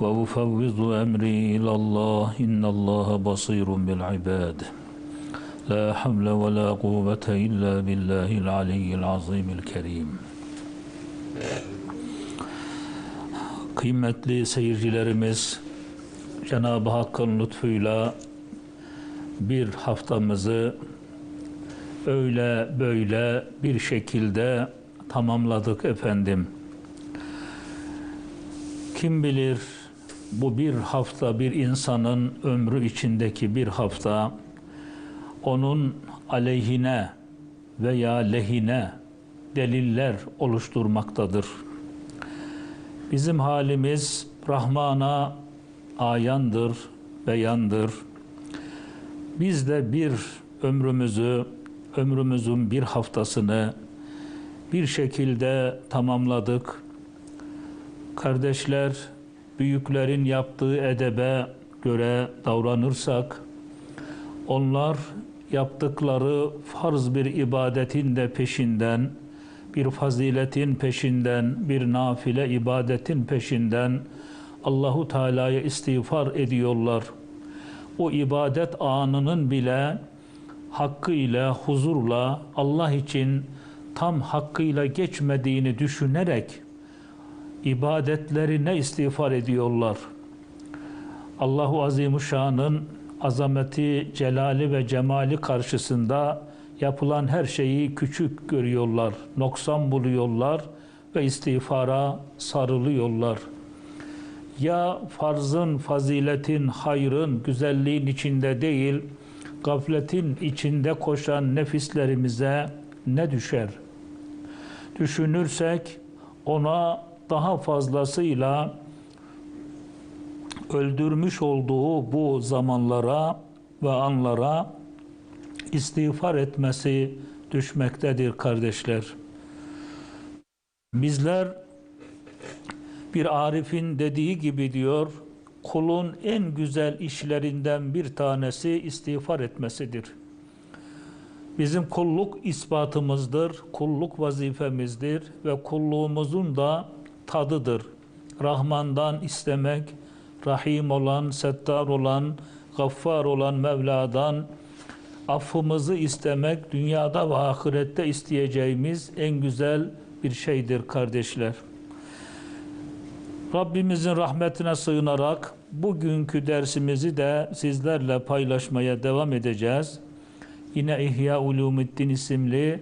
وأفوض أمري إلى الله إن الله بصير بالعباد لا حول ولا قوة إلا بالله العلي العظيم الكريم Kıymetli seyircilerimiz Cenab-ı Hakk'ın lütfuyla bir haftamızı öyle böyle bir şekilde tamamladık efendim. Kim bilir bu bir hafta bir insanın ömrü içindeki bir hafta onun aleyhine veya lehine deliller oluşturmaktadır. Bizim halimiz Rahman'a ayandır, beyandır. Biz de bir ömrümüzü, ömrümüzün bir haftasını bir şekilde tamamladık. Kardeşler, büyüklerin yaptığı edebe göre davranırsak, onlar yaptıkları farz bir ibadetin de peşinden, bir faziletin peşinden, bir nafile ibadetin peşinden Allahu Teala'ya istiğfar ediyorlar. O ibadet anının bile hakkıyla, huzurla Allah için tam hakkıyla geçmediğini düşünerek ibadetlerine istiğfar ediyorlar. Allahu Azimuşşan'ın azameti, celali ve cemali karşısında yapılan her şeyi küçük görüyorlar, noksan buluyorlar ve istiğfara sarılıyorlar. Ya farzın, faziletin, hayrın, güzelliğin içinde değil, gafletin içinde koşan nefislerimize ne düşer? Düşünürsek ona daha fazlasıyla öldürmüş olduğu bu zamanlara ve anlara istiğfar etmesi düşmektedir kardeşler. Bizler bir Arif'in dediği gibi diyor, kulun en güzel işlerinden bir tanesi istiğfar etmesidir. Bizim kulluk ispatımızdır, kulluk vazifemizdir ve kulluğumuzun da tadıdır. Rahman'dan istemek, Rahim olan, Settar olan, Gaffar olan Mevla'dan affımızı istemek dünyada ve ahirette isteyeceğimiz en güzel bir şeydir kardeşler. Rabbimizin rahmetine sığınarak bugünkü dersimizi de sizlerle paylaşmaya devam edeceğiz. Yine İhya Ulumiddin isimli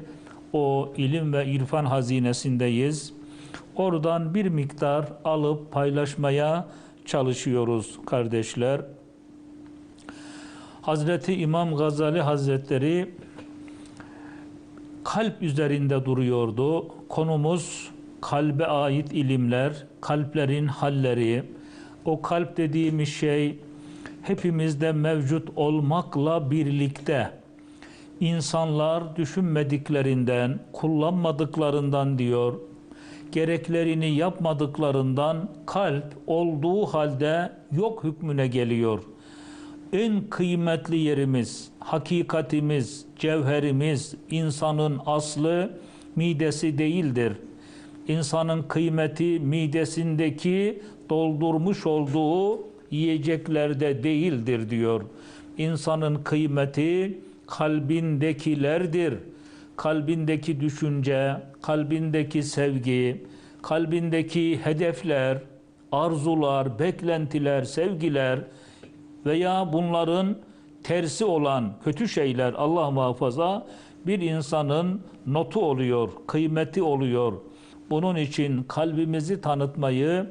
o ilim ve irfan hazinesindeyiz. Oradan bir miktar alıp paylaşmaya çalışıyoruz kardeşler. Hazreti İmam Gazali Hazretleri kalp üzerinde duruyordu. Konumuz kalbe ait ilimler, kalplerin halleri. O kalp dediğimiz şey hepimizde mevcut olmakla birlikte insanlar düşünmediklerinden, kullanmadıklarından diyor, gereklerini yapmadıklarından kalp olduğu halde yok hükmüne geliyor. En kıymetli yerimiz, hakikatimiz, cevherimiz, insanın aslı midesi değildir. İnsanın kıymeti midesindeki doldurmuş olduğu yiyeceklerde değildir diyor. İnsanın kıymeti kalbindekilerdir kalbindeki düşünce, kalbindeki sevgi, kalbindeki hedefler, arzular, beklentiler, sevgiler veya bunların tersi olan kötü şeyler Allah muhafaza bir insanın notu oluyor, kıymeti oluyor. Bunun için kalbimizi tanıtmayı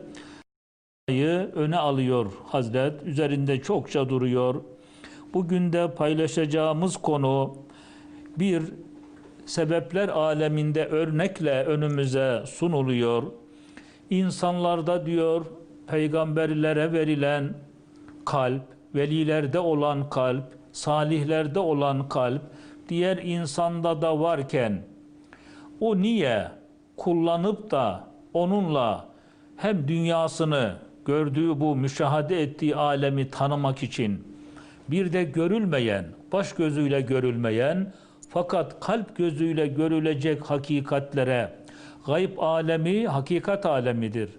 öne alıyor Hazret. Üzerinde çokça duruyor. Bugün de paylaşacağımız konu bir sebepler aleminde örnekle önümüze sunuluyor. İnsanlarda diyor peygamberlere verilen kalp, velilerde olan kalp, salihlerde olan kalp, diğer insanda da varken o niye kullanıp da onunla hem dünyasını gördüğü bu müşahede ettiği alemi tanımak için bir de görülmeyen, baş gözüyle görülmeyen fakat kalp gözüyle görülecek hakikatlere gayb alemi hakikat alemidir.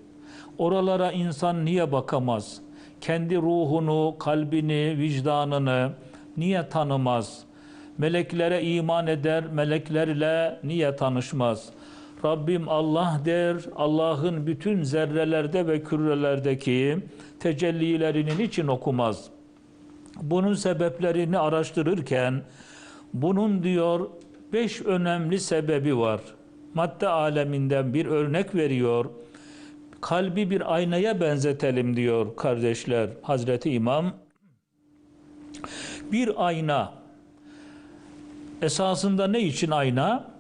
Oralara insan niye bakamaz? Kendi ruhunu, kalbini, vicdanını niye tanımaz? Meleklere iman eder, meleklerle niye tanışmaz? Rabbim Allah der, Allah'ın bütün zerrelerde ve kürelerdeki tecellilerini için okumaz? Bunun sebeplerini araştırırken bunun diyor beş önemli sebebi var. Madde aleminden bir örnek veriyor. Kalbi bir aynaya benzetelim diyor kardeşler Hazreti İmam. Bir ayna esasında ne için ayna?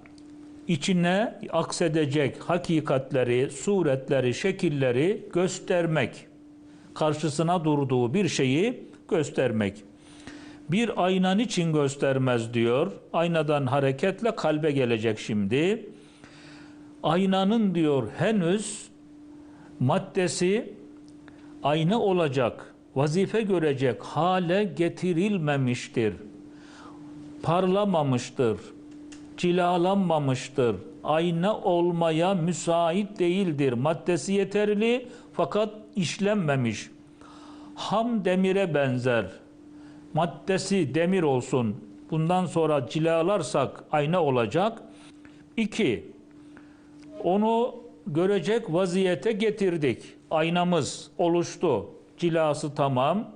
İçine aksedecek hakikatleri, suretleri, şekilleri göstermek. Karşısına durduğu bir şeyi göstermek. Bir aynan için göstermez diyor. Aynadan hareketle kalbe gelecek şimdi. Aynanın diyor henüz maddesi ayna olacak, vazife görecek hale getirilmemiştir. Parlamamıştır, cilalanmamıştır. Ayna olmaya müsait değildir. Maddesi yeterli fakat işlenmemiş. Ham demire benzer. Maddesi demir olsun. Bundan sonra cilalarsak ayna olacak. İki, onu görecek vaziyete getirdik. Aynamız oluştu. Cilası tamam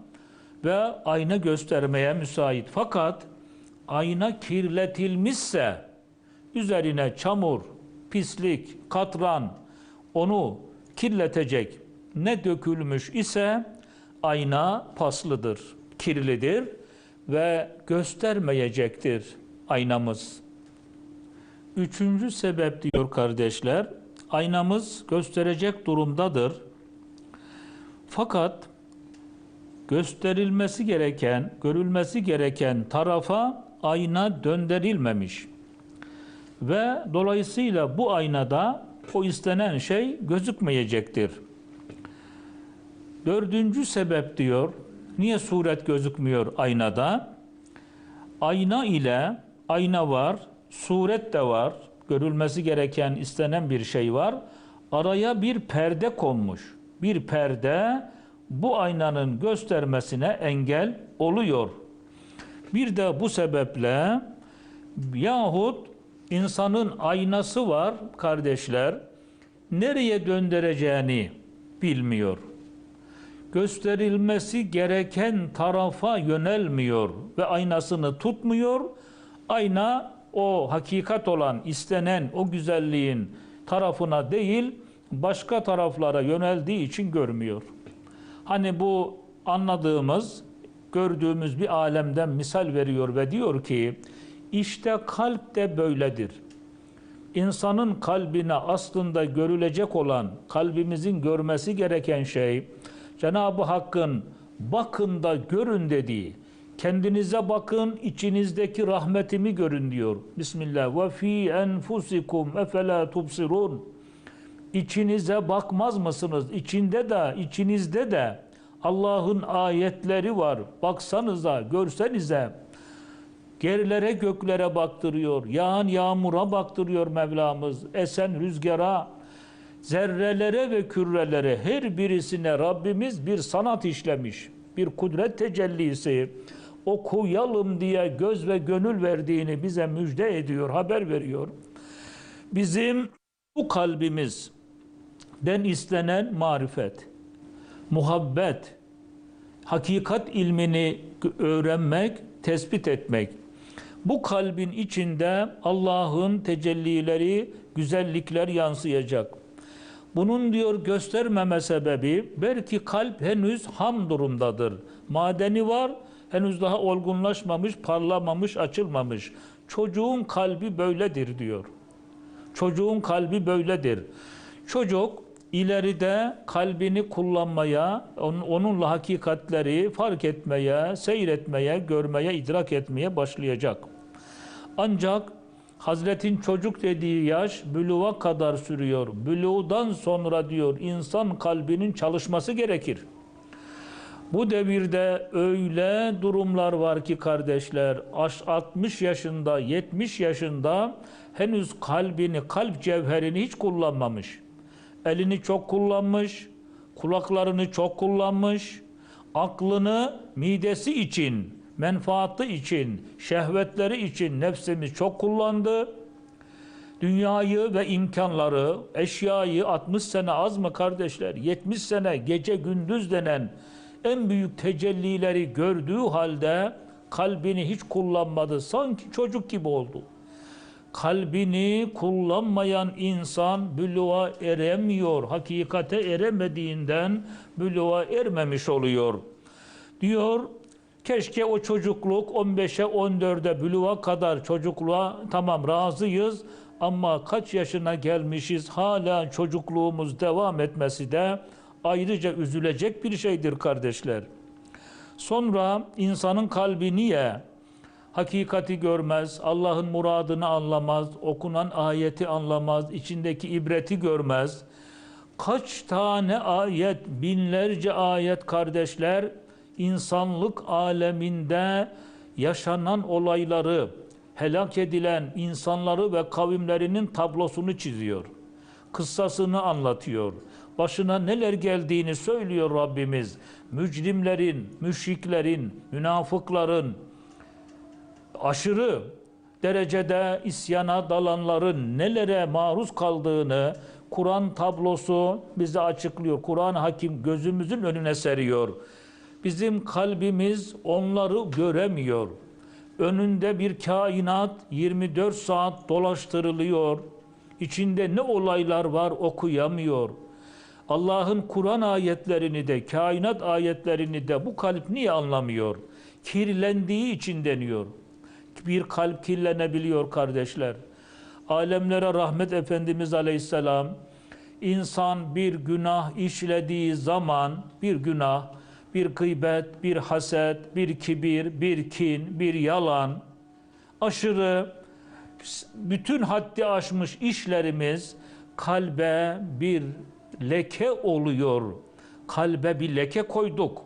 ve ayna göstermeye müsait. Fakat ayna kirletilmişse üzerine çamur, pislik, katran onu kirletecek ne dökülmüş ise ayna paslıdır, kirlidir ve göstermeyecektir aynamız. Üçüncü sebep diyor kardeşler, aynamız gösterecek durumdadır. Fakat gösterilmesi gereken, görülmesi gereken tarafa ayna döndürülmemiş. Ve dolayısıyla bu aynada o istenen şey gözükmeyecektir. Dördüncü sebep diyor, niye suret gözükmüyor aynada? Ayna ile, ayna var, suret de var, görülmesi gereken, istenen bir şey var. Araya bir perde konmuş. Bir perde bu aynanın göstermesine engel oluyor. Bir de bu sebeple yahut insanın aynası var kardeşler, nereye döndüreceğini bilmiyor. Gösterilmesi gereken tarafa yönelmiyor ve aynasını tutmuyor. Ayna o hakikat olan, istenen o güzelliğin tarafına değil, başka taraflara yöneldiği için görmüyor. Hani bu anladığımız, gördüğümüz bir alemden misal veriyor ve diyor ki, işte kalp de böyledir. İnsanın kalbine aslında görülecek olan, kalbimizin görmesi gereken şey, Cenab-ı Hakk'ın bakın da görün dediği, kendinize bakın, içinizdeki rahmetimi görün diyor. Bismillah. Ve fi enfusikum efela tubsirun. İçinize bakmaz mısınız? İçinde de, içinizde de Allah'ın ayetleri var. Baksanıza, görsenize. Gerlere göklere baktırıyor. Yağan yağmura baktırıyor Mevlamız. Esen rüzgara, zerrelere ve kürelere her birisine Rabbimiz bir sanat işlemiş. Bir kudret tecellisi okuyalım diye göz ve gönül verdiğini bize müjde ediyor, haber veriyor. Bizim bu kalbimiz den istenen marifet, muhabbet, hakikat ilmini öğrenmek, tespit etmek. Bu kalbin içinde Allah'ın tecellileri, güzellikler yansıyacak. Bunun diyor göstermeme sebebi belki kalp henüz ham durumdadır. Madeni var, henüz daha olgunlaşmamış, parlamamış, açılmamış. Çocuğun kalbi böyledir diyor. Çocuğun kalbi böyledir. Çocuk ileride kalbini kullanmaya, onun- onunla hakikatleri fark etmeye, seyretmeye, görmeye, idrak etmeye başlayacak. Ancak Hazretin çocuk dediği yaş büluğa kadar sürüyor. Büluğdan sonra diyor insan kalbinin çalışması gerekir. Bu devirde öyle durumlar var ki kardeşler aş- 60 yaşında 70 yaşında henüz kalbini kalp cevherini hiç kullanmamış. Elini çok kullanmış, kulaklarını çok kullanmış, aklını midesi için, menfaatı için, şehvetleri için nefsimiz çok kullandı. Dünyayı ve imkanları, eşyayı 60 sene az mı kardeşler? 70 sene gece gündüz denen en büyük tecellileri gördüğü halde kalbini hiç kullanmadı. Sanki çocuk gibi oldu. Kalbini kullanmayan insan büluğa eremiyor. Hakikate eremediğinden büluğa ermemiş oluyor. Diyor keşke o çocukluk 15'e 14'e büluğa kadar çocukluğa tamam razıyız ama kaç yaşına gelmişiz hala çocukluğumuz devam etmesi de ayrıca üzülecek bir şeydir kardeşler. Sonra insanın kalbi niye hakikati görmez, Allah'ın muradını anlamaz, okunan ayeti anlamaz, içindeki ibreti görmez. Kaç tane ayet, binlerce ayet kardeşler insanlık aleminde yaşanan olayları, helak edilen insanları ve kavimlerinin tablosunu çiziyor. Kıssasını anlatıyor. Başına neler geldiğini söylüyor Rabbimiz. Mücrimlerin, müşriklerin, münafıkların, aşırı derecede isyana dalanların nelere maruz kaldığını Kur'an tablosu bize açıklıyor. Kur'an hakim gözümüzün önüne seriyor. Bizim kalbimiz onları göremiyor. Önünde bir kainat 24 saat dolaştırılıyor. İçinde ne olaylar var okuyamıyor. Allah'ın Kur'an ayetlerini de, kainat ayetlerini de bu kalp niye anlamıyor? Kirlendiği için deniyor. Bir kalp kirlenebiliyor kardeşler. Alemlere rahmet Efendimiz Aleyhisselam insan bir günah işlediği zaman bir günah, bir gıybet, bir haset, bir kibir, bir kin, bir yalan, aşırı bütün haddi aşmış işlerimiz kalbe bir leke oluyor. Kalbe bir leke koyduk.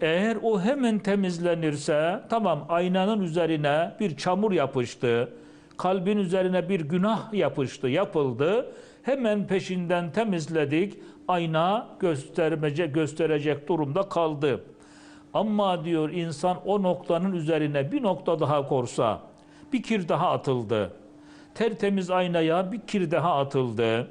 Eğer o hemen temizlenirse tamam aynanın üzerine bir çamur yapıştı. Kalbin üzerine bir günah yapıştı, yapıldı. Hemen peşinden temizledik. Ayna göstermece gösterecek durumda kaldı. Ama diyor insan o noktanın üzerine bir nokta daha korsa, bir kir daha atıldı. Tertemiz aynaya bir kir daha atıldı.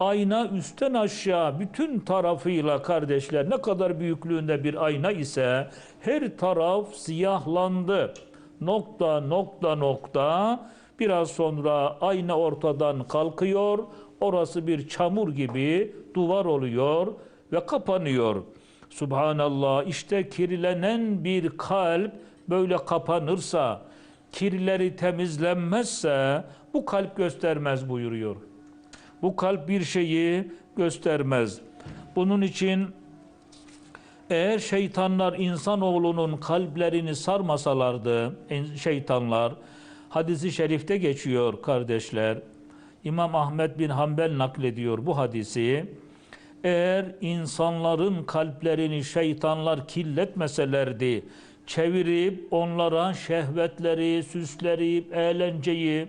Ayna üstten aşağı bütün tarafıyla kardeşler ne kadar büyüklüğünde bir ayna ise her taraf siyahlandı. Nokta nokta nokta biraz sonra ayna ortadan kalkıyor. Orası bir çamur gibi duvar oluyor ve kapanıyor. Subhanallah işte kirlenen bir kalp böyle kapanırsa, kirleri temizlenmezse bu kalp göstermez buyuruyor. Bu kalp bir şeyi göstermez. Bunun için eğer şeytanlar insanoğlunun kalplerini sarmasalardı, şeytanlar, hadisi şerifte geçiyor kardeşler. İmam Ahmet bin Hanbel naklediyor bu hadisi. Eğer insanların kalplerini şeytanlar kirletmeselerdi, çevirip onlara şehvetleri, süsleri, eğlenceyi,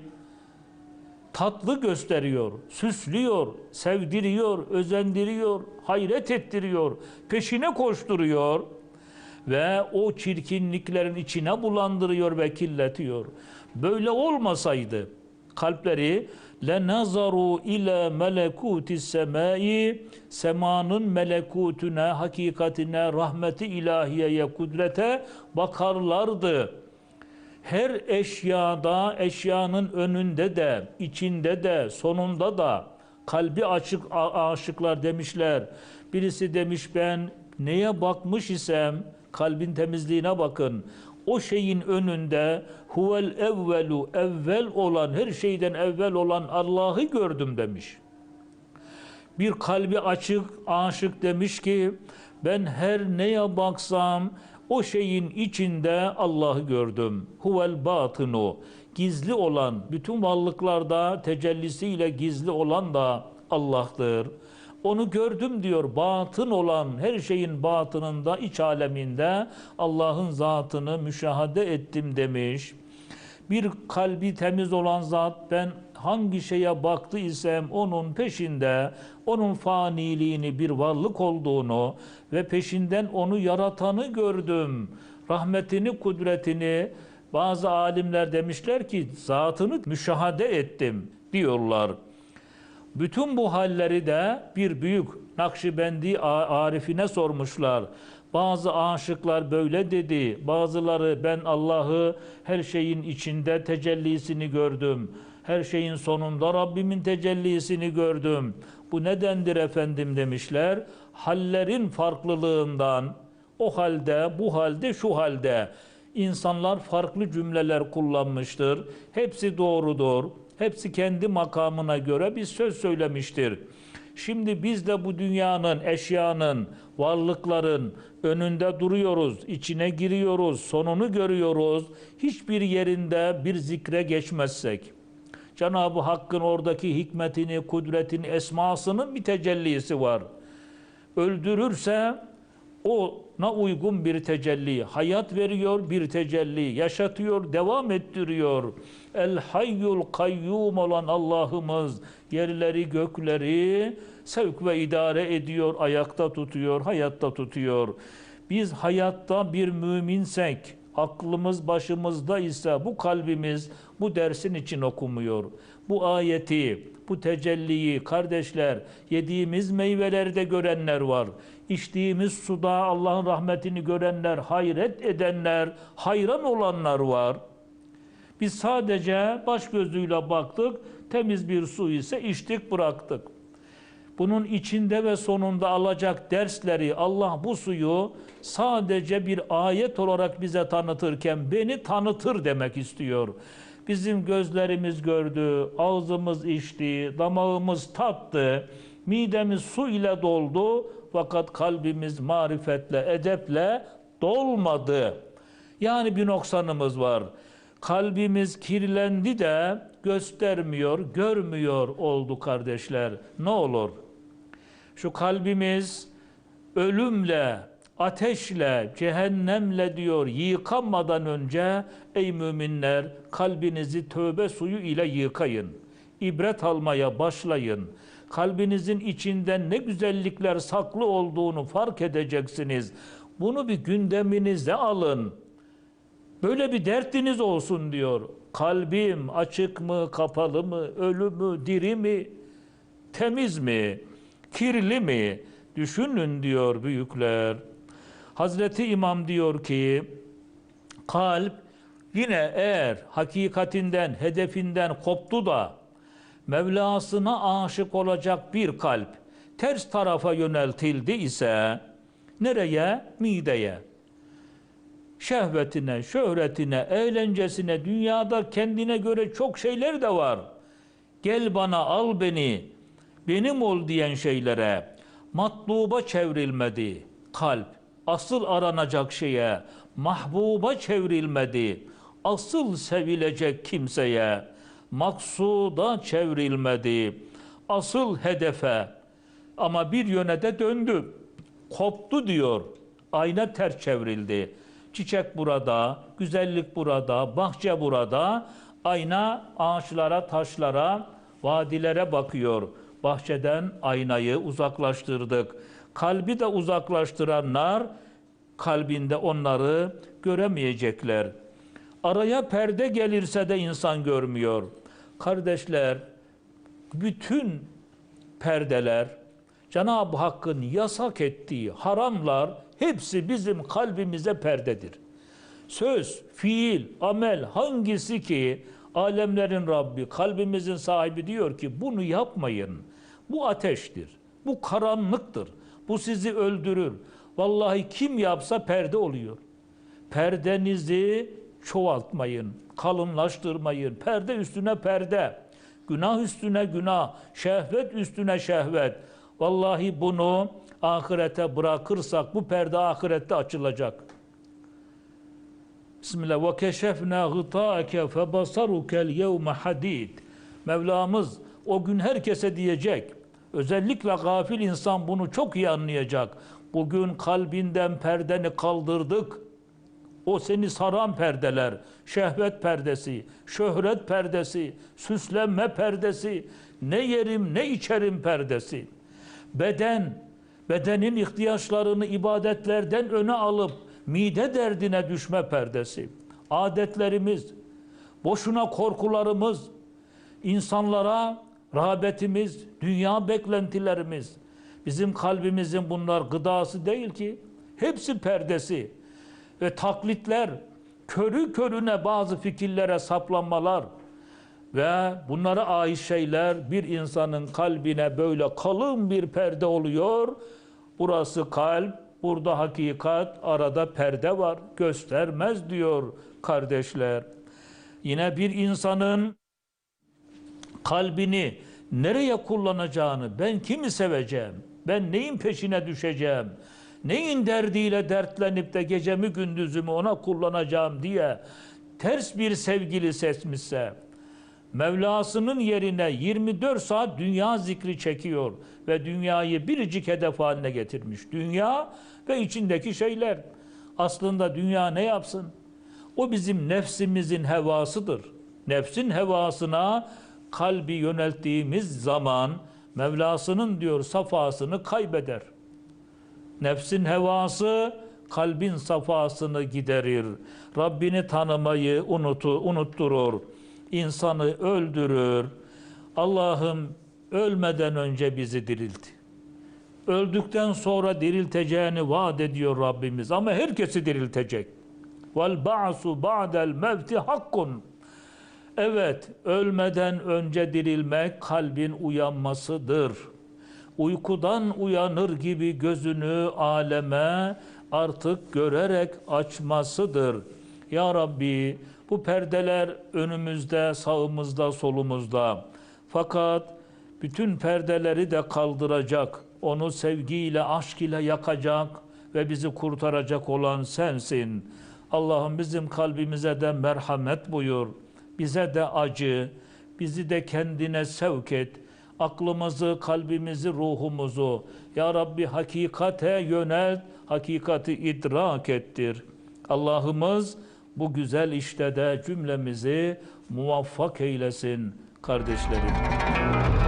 tatlı gösteriyor, süslüyor, sevdiriyor, özendiriyor, hayret ettiriyor, peşine koşturuyor ve o çirkinliklerin içine bulandırıyor ve kirletiyor. Böyle olmasaydı kalpleri le nazaru ile melekuti semai semanın melekutuna, hakikatine, rahmeti ilahiyeye, kudrete bakarlardı her eşyada, eşyanın önünde de, içinde de, sonunda da kalbi açık aşıklar demişler. Birisi demiş ben neye bakmış isem kalbin temizliğine bakın. O şeyin önünde huvel evvelu evvel olan her şeyden evvel olan Allah'ı gördüm demiş. Bir kalbi açık aşık demiş ki ben her neye baksam o şeyin içinde Allah'ı gördüm. Huvel batınu. Gizli olan, bütün varlıklarda tecellisiyle gizli olan da Allah'tır. Onu gördüm diyor. Batın olan her şeyin batınında, iç aleminde Allah'ın zatını müşahede ettim demiş. Bir kalbi temiz olan zat ben hangi şeye baktı isem onun peşinde onun faniliğini bir varlık olduğunu ve peşinden onu yaratanı gördüm. Rahmetini, kudretini bazı alimler demişler ki zatını müşahede ettim diyorlar. Bütün bu halleri de bir büyük Nakşibendi Arif'ine sormuşlar. Bazı aşıklar böyle dedi. Bazıları ben Allah'ı her şeyin içinde tecellisini gördüm. Her şeyin sonunda Rabbimin tecellisini gördüm. Bu nedendir efendim demişler. Hallerin farklılığından o halde, bu halde, şu halde insanlar farklı cümleler kullanmıştır. Hepsi doğrudur. Hepsi kendi makamına göre bir söz söylemiştir. Şimdi biz de bu dünyanın, eşyanın, varlıkların önünde duruyoruz, içine giriyoruz, sonunu görüyoruz. Hiçbir yerinde bir zikre geçmezsek, Cenab-ı Hakk'ın oradaki hikmetini, kudretini, esmasının bir tecellisi var. Öldürürse ona uygun bir tecelli, hayat veriyor bir tecelli, yaşatıyor, devam ettiriyor. El hayyul kayyum olan Allah'ımız yerleri gökleri sevk ve idare ediyor, ayakta tutuyor, hayatta tutuyor. Biz hayatta bir müminsek, aklımız başımızda ise bu kalbimiz bu dersin için okumuyor. Bu ayeti, bu tecelliyi kardeşler yediğimiz meyvelerde görenler var. İçtiğimiz suda Allah'ın rahmetini görenler, hayret edenler, hayran olanlar var. Biz sadece baş gözüyle baktık, temiz bir su ise içtik bıraktık. Bunun içinde ve sonunda alacak dersleri Allah bu suyu sadece bir ayet olarak bize tanıtırken beni tanıtır demek istiyor. Bizim gözlerimiz gördü, ağzımız içti, damağımız tattı, midemiz su ile doldu fakat kalbimiz marifetle, edeple dolmadı. Yani bir noksanımız var. Kalbimiz kirlendi de göstermiyor, görmüyor oldu kardeşler. Ne olur? Şu kalbimiz ölümle, ateşle, cehennemle diyor yıkanmadan önce ey müminler kalbinizi tövbe suyu ile yıkayın. İbret almaya başlayın. Kalbinizin içinde ne güzellikler saklı olduğunu fark edeceksiniz. Bunu bir gündeminize alın. Böyle bir dertiniz olsun diyor. Kalbim açık mı, kapalı mı, ölü mü, diri mi, temiz mi, kirli mi? Düşünün diyor büyükler. Hazreti İmam diyor ki kalp yine eğer hakikatinden, hedefinden koptu da Mevlasına aşık olacak bir kalp ters tarafa yöneltildi ise nereye? Mideye. Şehvetine, şöhretine, eğlencesine, dünyada kendine göre çok şeyler de var. Gel bana al beni, benim ol diyen şeylere matluba çevrilmedi kalp. Asıl aranacak şeye mahbuba çevrilmedi. Asıl sevilecek kimseye maksuda çevrilmedi. Asıl hedefe ama bir yöne de döndü. Koptu diyor. Ayna ters çevrildi. Çiçek burada, güzellik burada, bahçe burada. Ayna ağaçlara, taşlara, vadilere bakıyor. Bahçeden aynayı uzaklaştırdık. Kalbi de uzaklaştıranlar kalbinde onları göremeyecekler. Araya perde gelirse de insan görmüyor. Kardeşler, bütün perdeler, Cenab-ı Hakk'ın yasak ettiği haramlar hepsi bizim kalbimize perdedir. Söz, fiil, amel hangisi ki alemlerin Rabbi, kalbimizin sahibi diyor ki bunu yapmayın. Bu ateştir. Bu karanlıktır. Bu sizi öldürür. Vallahi kim yapsa perde oluyor. Perdenizi çoğaltmayın, kalınlaştırmayın. Perde üstüne perde, günah üstüne günah, şehvet üstüne şehvet. Vallahi bunu ahirete bırakırsak bu perde ahirette açılacak. Bismillah ve keşefna gıtaake fe basarukel yevme hadid. Mevlamız o gün herkese diyecek. Özellikle gafil insan bunu çok iyi anlayacak. Bugün kalbinden perdeni kaldırdık. O seni saran perdeler, şehvet perdesi, şöhret perdesi, süslenme perdesi, ne yerim ne içerim perdesi. Beden, bedenin ihtiyaçlarını ibadetlerden öne alıp mide derdine düşme perdesi. Adetlerimiz, boşuna korkularımız, insanlara rağbetimiz, dünya beklentilerimiz, bizim kalbimizin bunlar gıdası değil ki. Hepsi perdesi ve taklitler, körü körüne bazı fikirlere saplanmalar ve bunlara ait şeyler bir insanın kalbine böyle kalın bir perde oluyor. Burası kalp, burada hakikat, arada perde var. Göstermez diyor kardeşler. Yine bir insanın kalbini nereye kullanacağını, ben kimi seveceğim, ben neyin peşine düşeceğim, neyin derdiyle dertlenip de gecemi gündüzümü ona kullanacağım diye ters bir sevgili seçmişse, Mevlasının yerine 24 saat dünya zikri çekiyor ve dünyayı biricik hedef haline getirmiş. Dünya ve içindeki şeyler. Aslında dünya ne yapsın? O bizim nefsimizin hevasıdır. Nefsin hevasına kalbi yönelttiğimiz zaman Mevlasının diyor safasını kaybeder. Nefsin hevası kalbin safasını giderir. Rabbini tanımayı unutu, unutturur. İnsanı öldürür. Allah'ım ölmeden önce bizi dirildi. Öldükten sonra dirilteceğini vaat ediyor Rabbimiz ama herkesi diriltecek. Vel ba'su ba'del mevti hakkun. Evet, ölmeden önce dirilmek kalbin uyanmasıdır. Uykudan uyanır gibi gözünü aleme artık görerek açmasıdır. Ya Rabbi bu perdeler önümüzde, sağımızda, solumuzda. Fakat bütün perdeleri de kaldıracak. Onu sevgiyle, aşk ile yakacak ve bizi kurtaracak olan sensin. Allah'ım bizim kalbimize de merhamet buyur. Bize de acı, bizi de kendine sevk et. Aklımızı, kalbimizi, ruhumuzu Ya Rabbi hakikate yönelt, hakikati idrak ettir. Allah'ımız bu güzel işte de cümlemizi muvaffak eylesin kardeşlerim.